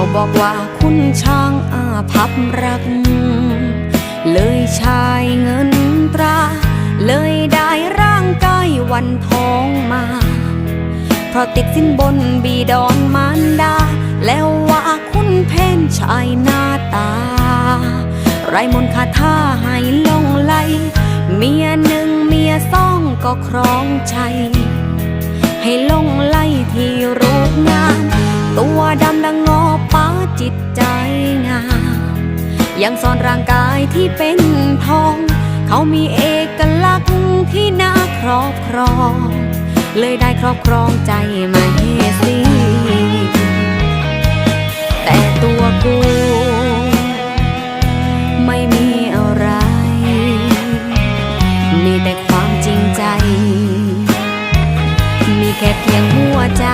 เขาบอกว่าคุณช่างอาภัพรัก เลยชายเงินตรา เลยได้ร่างกายวันทองมา เพราะติดสินบนบีดอนมารดา แล้วว่าคุณเพนชายหน้าตา ไรมนคาถาให้ลงไหลเมียหนึ่งเมียสองก็ครองใจ ให้ลงไหลที่รูปงาม ตัวดำดังงอป้าจิตใจงาม ยังซ่อนร่างกายที่เป็นทอง เขามีเอกลักษณ์ที่น่าครอบครอง เลยได้ครอบครองใจมาเฮสีแต่ตัวกูไม่มีอะไร มีแต่ความจริงใจ มีแค่เพียงหัวใจ